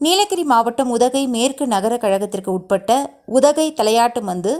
நீலகிரி மாவட்டம் உதகை மேற்கு நகர கழகத்திற்கு உட்பட்ட உதகை தலையாட்டு மந்து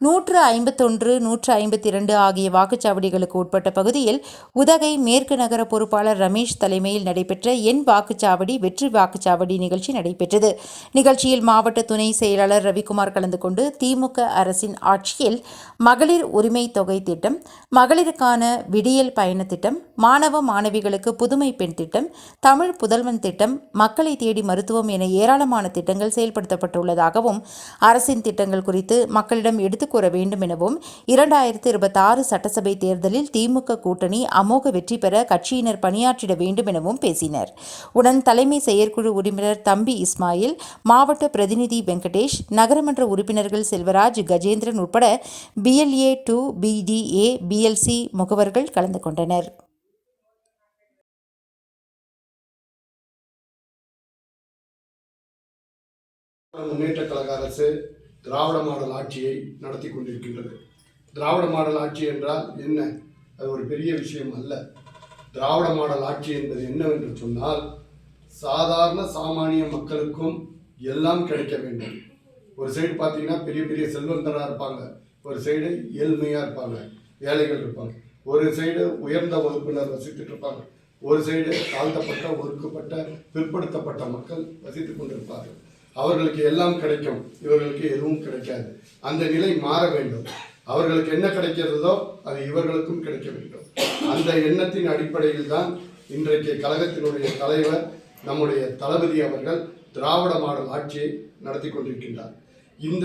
நூற்று ஐம்பத்தொன்று நூற்று ஐம்பத்தி இரண்டு ஆகிய வாக்குச்சாவடிகளுக்கு உட்பட்ட பகுதியில் உதகை மேற்கு நகர பொறுப்பாளர் ரமேஷ் தலைமையில் நடைபெற்ற எண் வாக்குச்சாவடி வெற்றி வாக்குச்சாவடி நிகழ்ச்சி நடைபெற்றது. நிகழ்ச்சியில் மாவட்ட துணை செயலாளர் ரவிக்குமார் கலந்து கொண்டு திமுக அரசின் ஆட்சியில் மகளிர் உரிமை தொகை திட்டம் மகளிருக்கான விடியல் பயண திட்டம் மாணவ மாணவிகளுக்கு புதுமை பெண் திட்டம் தமிழ் புதல்வன் திட்டம் மக்களை தேடி மருத்துவம் என ஏராளமான திட்டங்கள் செயல்படுத்தப்பட்டுள்ளதாகவும் அரசின் திட்டங்கள் குறித்து மக்களிடம் எடுத்து கூற வேண்டும் எனவும் இரண்டாயிரத்து இருபத்தாறு சட்டசபை தேர்தலில் திமுக கூட்டணி அமோக வெற்றி பெற கட்சியினர் பணியாற்றிட வேண்டும் எனவும் பேசினர். உடன் தலைமை செயற்குழு உறுப்பினர் தம்பி இஸ்மாயில் மாவட்ட பிரதிநிதி வெங்கடேஷ் நகரமன்ற உறுப்பினர்கள் செல்வராஜ் கஜேந்திரன் உட்பட பிஎல்ஏ டூ பிடிஏ பிஎல்சி முகவர்கள் கலந்து கொண்டனர். முன்னேற்ற கழக அரசு திராவிட மாடல் ஆட்சியை நடத்தி கொண்டிருக்கின்றது. திராவிட மாடல் ஆட்சி என்றால் என்ன? அது ஒரு பெரிய விஷயம் அல்ல. திராவிட மாடல் ஆட்சி என்பது என்னவென்று சொன்னால் சாதாரண சாமானிய மக்களுக்கும் எல்லாம் கிடைக்க வேண்டும். ஒரு சைடு பார்த்தீங்கன்னா பெரிய பெரிய செல்வந்தராக இருப்பாங்க. ஒரு சைடு ஏழ்மையாக இருப்பாங்க ஏழைகள் இருப்பாங்க. ஒரு சைடு உயர்ந்த வகுப்பினர் வசித்துட்டு இருப்பாங்க. ஒரு சைடு தாழ்த்தப்பட்ட ஒடுக்கப்பட்ட பிற்படுத்தப்பட்ட மக்கள் வசித்து கொண்டிருப்பார்கள். அவர்களுக்கு எல்லாம் கிடைக்கும். இவர்களுக்கு எதுவும் கிடைக்காது. அந்த நிலை மாற வேண்டும். அவர்களுக்கு என்ன கிடைக்கிறதோ அது இவர்களுக்கும் கிடைக்க வேண்டும். அந்த எண்ணத்தின் அடிப்படையில் தான் இன்றைக்கு கழகத்தினுடைய தலைவர் நம்முடைய தளபதி அவர்கள் திராவிட மாடல் ஆட்சியை நடத்தி கொண்டிருக்கின்றார். இந்த